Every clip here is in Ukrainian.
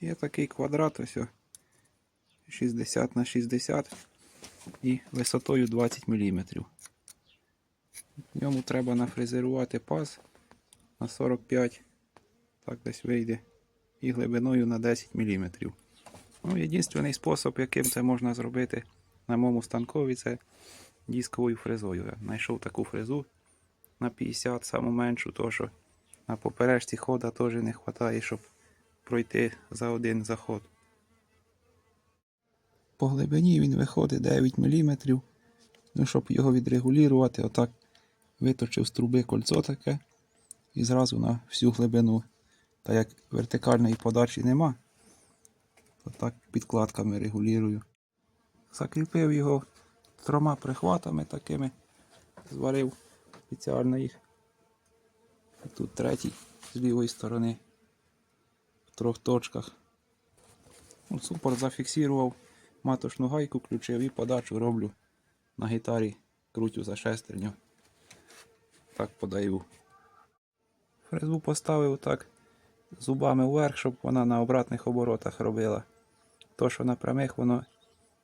Є такий квадрат ось 60 на 60 і висотою 20 мм. В ньому треба нафрезерувати паз на 45, так десь вийде, і глибиною на 10 мм. Ну, єдиний спосіб, яким це можна зробити на моєму станкові, це дисковою фрезою. Я знайшов таку фрезу на 50, саму меншу, то що на поперечці хода теж не вистачає, щоб пройти за один заход. По глибині він виходить 9 мм. Ну, щоб його відрегулювати, отак виточив з труби кольцо таке і зразу на всю глибину. Та як вертикальної подачі нема, то так підкладками регулюю. Закріпив його трьома прихватами такими, зварив спеціально їх. І тут третій з лівої сторони трьох точках. Ну, Супорт зафіксував, маточну гайку включив і подачу роблю на гітарі, крутю за шестерню. Так подаю. Фрезу поставив так зубами вверх, щоб вона на обратних оборотах робила. То, що на прямих воно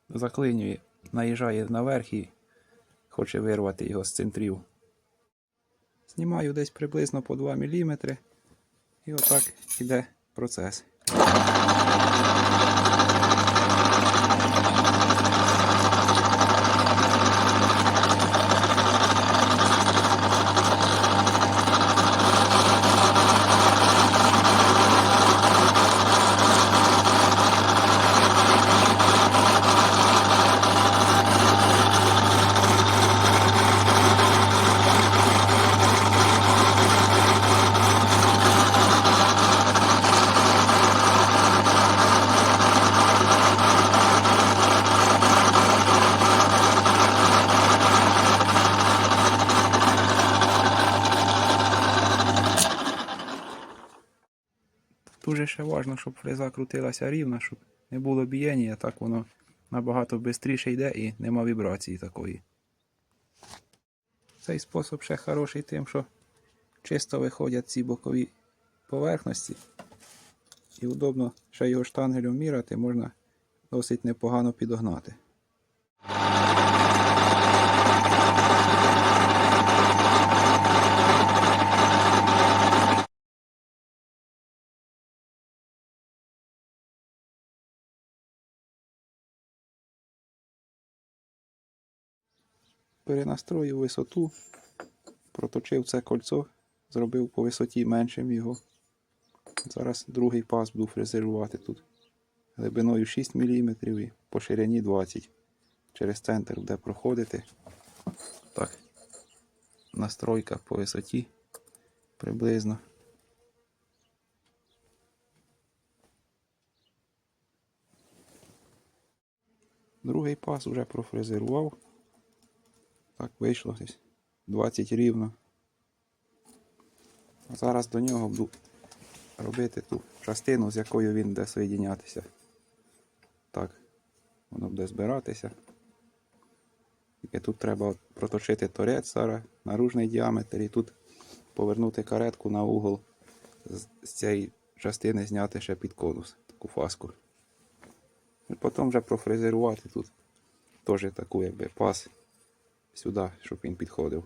заклинює, наїжджає наверх і хоче вирвати його з центрів. Знімаю десь приблизно по 2 мм. І отак іде процес. Дуже ще важливо, щоб фреза крутилася рівно, щоб не було бієння, так воно набагато швидше йде і нема вібрації такої. Цей спосіб ще хороший тим, що чисто виходять ці бокові поверхності. І удобно ще його штангелем міряти, можна досить непогано підогнати. Перенастроїв висоту, проточив це кольцо, зробив по висоті меншим його. Зараз другий паз буду фрезерувати тут. Глибиною 6 мм і по ширині 20 Через центр буде проходити. Так. Настройка по висоті приблизно. Другий паз вже профрезерував. Так, вийшло десь 20 рівно. Зараз до нього буду робити ту частину, з якою він буде соєдінятися. Так, воно буде збиратися. Тільки тут треба проточити торець зараз, наружний діаметр і тут повернути каретку на угол з, цієї частини зняти ще під конус, таку фаску. І потім вже профрезерувати тут теж таку якби пас сюди, щоб він підходив.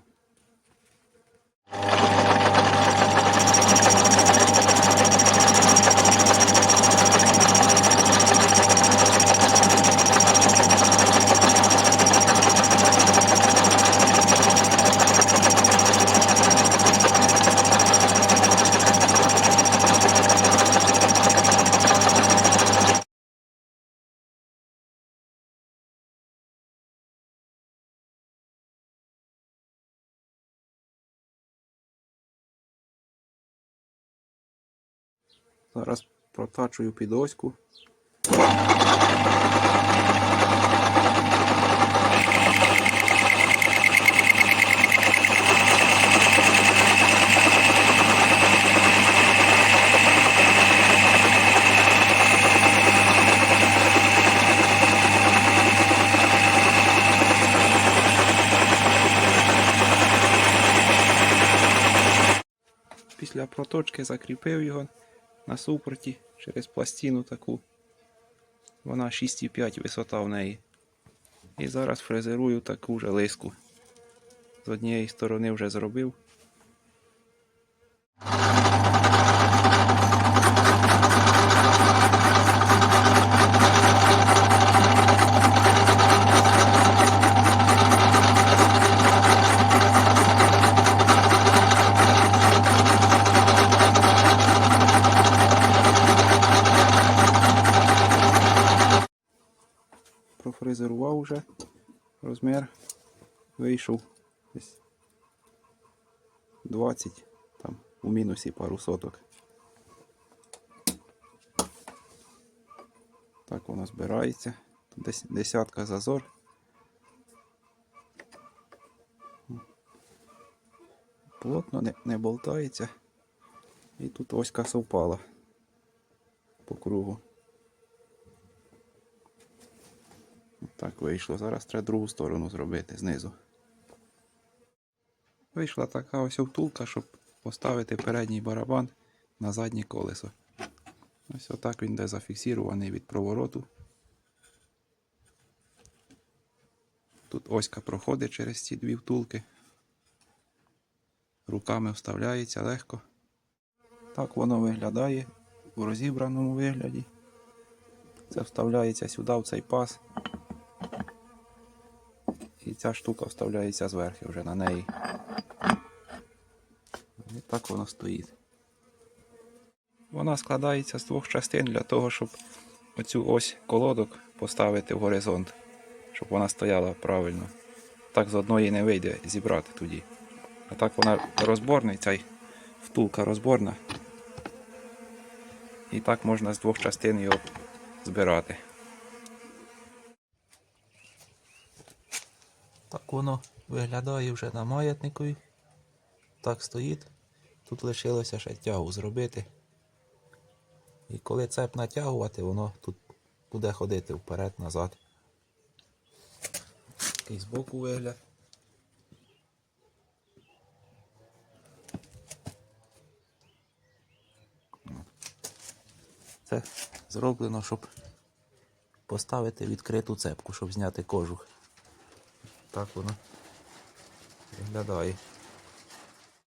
Зараз протачую під. Після проточки закріпив його на супорті через пластину таку. Вона 6,5 висота в неї. І зараз фрезерую таку же лиску. З однієї сторони вже зробив. Профрезерував вже. Розмір вийшов десь 20, там у мінусі пару соток. Так воно збирається. Десь десятка зазор. Плотно не, не болтається. І тут оська совпала по кругу. Так вийшло. Зараз треба другу сторону зробити знизу. Вийшла така ось втулка, щоб поставити передній барабан на заднє колесо. Ось отак він де зафіксірований від провороту. Тут оська проходить через ці дві втулки. Руками вставляється легко. Так воно виглядає у розібраному вигляді. Це вставляється сюди в цей паз. І ця штука вставляється зверху вже на неї. І так воно стоїть. Вона складається з двох частин для того, щоб оцю ось колодок поставити в горизонт, щоб вона стояла правильно. Так з одної не вийде зібрати тоді. А так вона розборний, ця втулка розборна. І так можна з двох частин його збирати. Так воно виглядає вже на маятникові. Так стоїть. Тут лишилося ще тягу зробити. І коли цеп натягувати, воно тут буде ходити вперед-назад. Такий збоку вигляд. Це зроблено, щоб поставити відкриту цепку, щоб зняти кожух. Так воно виглядає.